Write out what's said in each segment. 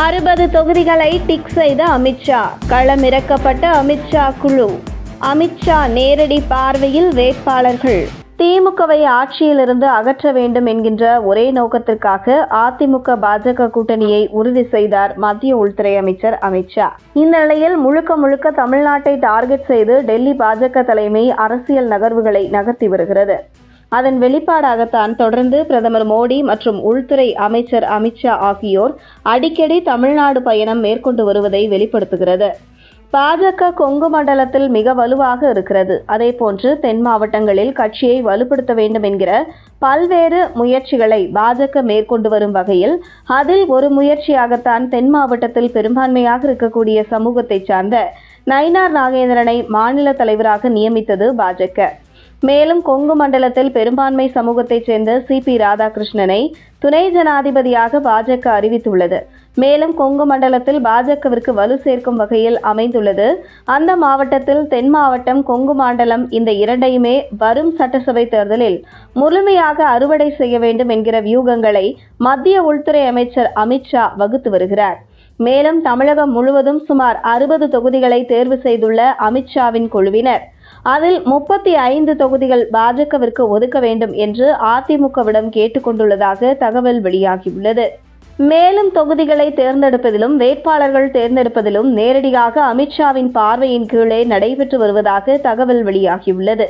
அறுபது தொகுதிகளை டிக் செய்த அமித்ஷா களமிறக்கப்பட்ட அமித்ஷா குழு. அமித்ஷா நேரடி பார்வையில் வேட்பாளர்கள். திமுகவை ஆட்சியிலிருந்து அகற்ற வேண்டும் என்கின்ற ஒரே நோக்கத்திற்காக அதிமுக பாஜக கூட்டணியை உறுதி செய்தார் மத்திய உள்துறை அமைச்சர் அமித்ஷா இந்த நிலையில் முழுக்க முழுக்க தமிழ்நாட்டை டார்கெட் செய்து டெல்லி பாஜக தலைமை அரசியல் நகர்வுகளை நகர்த்தி வருகிறது. அதன் வெளிப்பாடாகத்தான் தொடர்ந்து பிரதமர் மோடி மற்றும் உள்துறை அமைச்சர் அமித்ஷா ஆகியோர் அடிக்கடி தமிழ்நாடு பயணம் மேற்கொண்டு வருவதை வெளிப்படுத்துகிறது. பாஜக கொங்கு மண்டலத்தில் மிக வலுவாக இருக்கிறது. அதேபோன்று தென் மாவட்டங்களில் கட்சியை வலுப்படுத்த வேண்டும் என்கிற பல்வேறு முயற்சிகளை பாஜக மேற்கொண்டு வரும் வகையில் அதில் ஒரு முயற்சியாகத்தான் தென் மாவட்டத்தில் பெரும்பான்மையாக இருக்கக்கூடிய சமூகத்தை சார்ந்த நயினார் நாகேந்திரனை மாநில தலைவராக நியமித்தது பாஜக. மேலும் கொங்கு மண்டலத்தில் பெரும்பான்மை சமூகத்தைச் சேர்ந்த சி. பி. ராதாகிருஷ்ணனை துணை ஜனாதிபதியாக பாஜக அறிவித்துள்ளது. மேலும் கொங்கு மண்டலத்தில் பாஜகவிற்கு வலு சேர்க்கும் வகையில் அமைந்துள்ளது. அந்த மாவட்டத்தில் தென் மாவட்டம் கொங்கு மண்டலம் இந்த இரண்டையுமே வரும் சட்டசபை தேர்தலில் முழுமையாக அறுவடை செய்ய வேண்டும் என்கிற வியூகங்களை மத்திய உள்துறை அமைச்சர் அமித்ஷா வகுத்து வருகிறார். மேலும் தமிழகம் முழுவதும் சுமார் அறுபது தொகுதிகளை தேர்வு செய்துள்ள அமித்ஷாவின் குழுவினர் அதில் முப்பத்தி ஐந்து தொகுதிகள் பாஜகவிற்கு ஒதுக்க வேண்டும் என்று அதிமுகவிடம் கேட்டுக்கொண்டுள்ளதாக தகவல் வெளியாகியுள்ளது. மேலும் தொகுதிகளை தேர்ந்தெடுப்பதிலும் வேட்பாளர்கள் தேர்ந்தெடுப்பதிலும் நேரடியாக அமித்ஷாவின் பார்வையின் கீழே நடைபெற்று வருவதாக தகவல் வெளியாகியுள்ளது.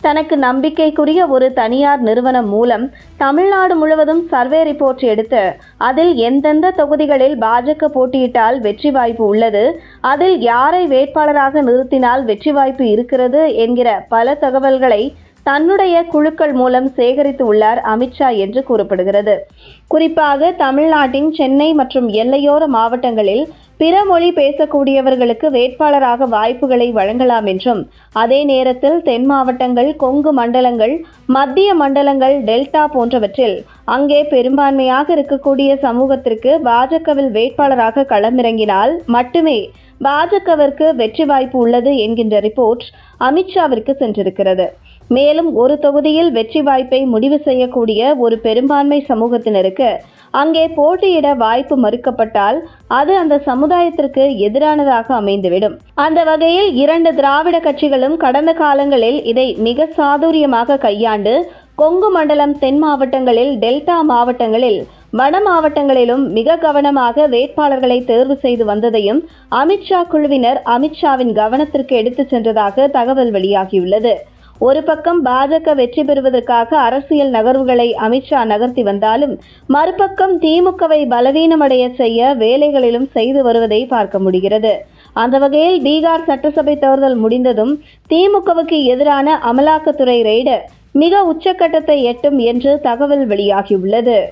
தனக்கு நம்பிக்கைக்குரிய ஒரு தனியார் நிறுவனம் மூலம் தமிழ்நாடு முழுவதும் சர்வே ரிப்போர்ட் எடுத்து அதில் எந்தெந்த தொகுதிகளில் பாஜக போட்டியிட்டால் வெற்றி வாய்ப்பு உள்ளது அதில் யாரை வேட்பாளராக நிறுத்தினால் வெற்றி வாய்ப்பு இருக்கிறது என்கிற பல தகவல்களை தன்னுடைய குழுக்கள் மூலம் சேகரித்து உள்ளார் அமித்ஷா என்று கூறப்படுகிறது. குறிப்பாக தமிழ்நாட்டின் சென்னை மற்றும் எல்லையோர மாவட்டங்களில் பிற மொழி பேசக்கூடியவர்களுக்கு வேட்பாளராக வாய்ப்புகளை வழங்கலாம் என்றும் அதே நேரத்தில் தென் மாவட்டங்கள் கொங்கு மண்டலங்கள் மத்திய மண்டலங்கள் டெல்டா போன்றவற்றில் அங்கே பெரும்பான்மையாக இருக்கக்கூடிய சமூகத்திற்கு பாஜகவில் வேட்பாளராக களமிறங்கினால் மட்டுமே பாஜகவிற்கு வெற்றி வாய்ப்பு உள்ளது என்கின்ற ரிப்போர்ட் அமித்ஷாவிற்கு சென்றிருக்கிறது. மேலும் ஒரு தொகுதியில் வெற்றி வாய்ப்பை முடிவு செய்யக்கூடிய ஒரு பெரும்பான்மை சமூகத்தினருக்கு அங்கே போட்டியிட வாய்ப்பு மறுக்கப்பட்டால் அது அந்த சமுதாயத்திற்கு எதிரானதாக அமைந்துவிடும். அந்த வகையில் இரண்டு திராவிட கட்சிகளும் கடந்த காலங்களில் இதை மிக சாதுரியமாக கையாண்டு கொங்கு மண்டலம் தென் மாவட்டங்களில் டெல்டா மாவட்டங்களில் வட மாவட்டங்களிலும் மிக கவனமாக வேட்பாளர்களை தேர்வு செய்து வந்ததையும் அமித்ஷா குழுவினர் அமித்ஷாவின் கவனத்திற்கு எடுத்துச் சென்றதாக தகவல் வெளியாகியுள்ளது. ஒரு பக்கம் பாஜக வெற்றி பெறுவதற்காக அரசியல் நகர்வுகளை அமித்ஷா நகர்த்தி வந்தாலும் மறுபக்கம் திமுகவை பலவீனமடைய செய்ய வேலைகளிலும் செய்து வருவதை பார்க்க முடிகிறது. அந்த வகையில் பீகார் சட்டசபை தேர்தல் முடிந்ததும் திமுகவுக்கு எதிரான அமலாக்கத்துறை ரெய்டு மிக உச்சக்கட்டத்தை எட்டும் என்று தகவல் வெளியாகியுள்ளது.